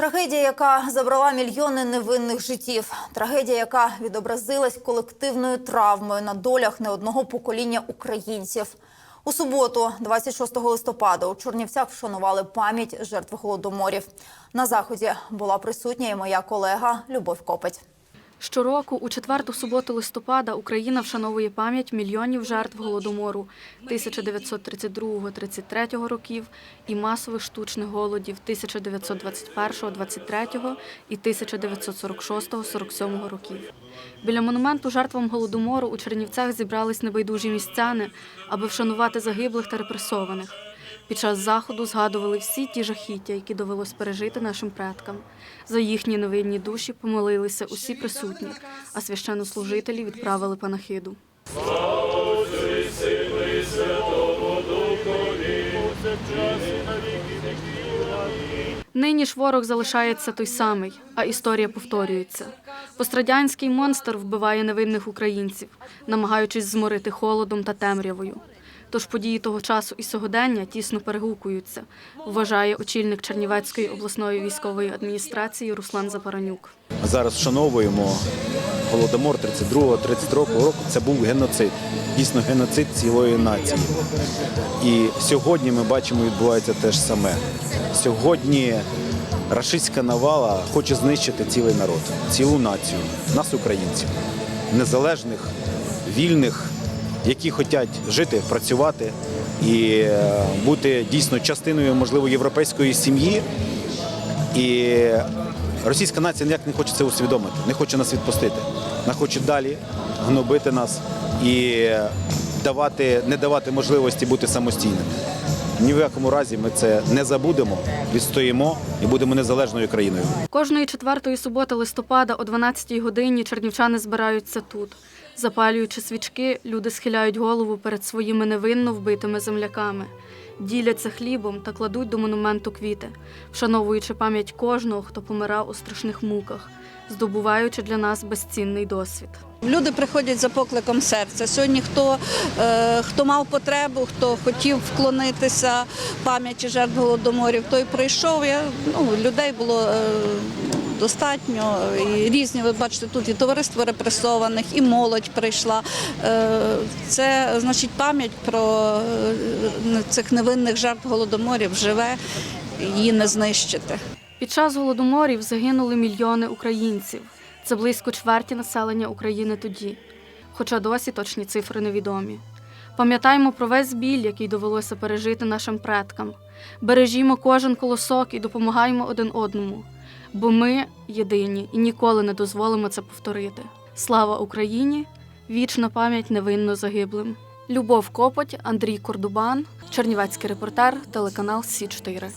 Трагедія, яка забрала мільйони невинних життів. Трагедія, яка відобразилась колективною травмою на долях не одного покоління українців. У суботу, 26 листопада, у Чорнівцях вшанували пам'ять жертв голодоморів. На заході була присутня і моя колега Любов Копець. Щороку, у четверту суботу листопада, Україна вшановує пам'ять мільйонів жертв голодомору 1932-33 років і масових штучних голодів 1921-23 і 1946-47 років. Біля монументу жертвам голодомору у Чернівцях зібрались небайдужі містяни, аби вшанувати загиблих та репресованих. Під час заходу згадували всі ті жахіття, які довелось пережити нашим предкам. За їхні невинні душі помолилися усі присутні, а священнослужителі відправили панахиду. Нині ж ворог залишається той самий, а історія повторюється. Пострадянський монстр вбиває невинних українців, намагаючись зморити холодом та темрявою. Тож події того часу і сьогодення тісно перегукуються, вважає очільник Чернівецької обласної військової адміністрації Руслан Запаранюк. Зараз вшановуємо голодомор 32-33 року. Це був геноцид, дійсно геноцид цілої нації. І сьогодні ми бачимо, відбувається те ж саме. Сьогодні рашистська навала хоче знищити цілий народ, цілу націю, нас, українців, незалежних, вільних, які хочуть жити, працювати і е, бути дійсно частиною, можливо, європейської сім'ї. І російська нація ніяк не хоче це усвідомити, не хоче нас відпустити. Вона хоче далі гнобити нас і давати, не давати можливості бути самостійними. Ні в якому разі ми це не забудемо, відстоїмо і будемо незалежною країною. Кожної четвертої суботи листопада о 12-й годині чернівчани збираються тут. Запалюючи свічки, люди схиляють голову перед своїми невинно вбитими земляками, діляться хлібом та кладуть до монументу квіти, вшановуючи пам'ять кожного, хто помирав у страшних муках, здобуваючи для нас безцінний досвід. Люди приходять за покликом серця. Сьогодні хто, е, хто мав потребу, хто хотів вклонитися пам'яті жертв голодоморів, той прийшов. Я, ну, людей було е, достатньо. І різні, ви бачите, тут і товариство репресованих, і молодь прийшла. Е, це значить пам'ять про е, цих невинних жертв голодоморів живе, її не знищити. Під час голодоморів загинули мільйони українців. Це близько чверті населення України тоді, хоча досі точні цифри невідомі. Пам'ятаємо про весь біль, який довелося пережити нашим предкам. Бережімо кожен колосок і допомагаємо один одному, бо ми єдині і ніколи не дозволимо це повторити. Слава Україні! Вічна пам'ять невинно загиблим. Любов Копоть, Андрій Кордубан, Чернівецький репортер, телеканал Сі 4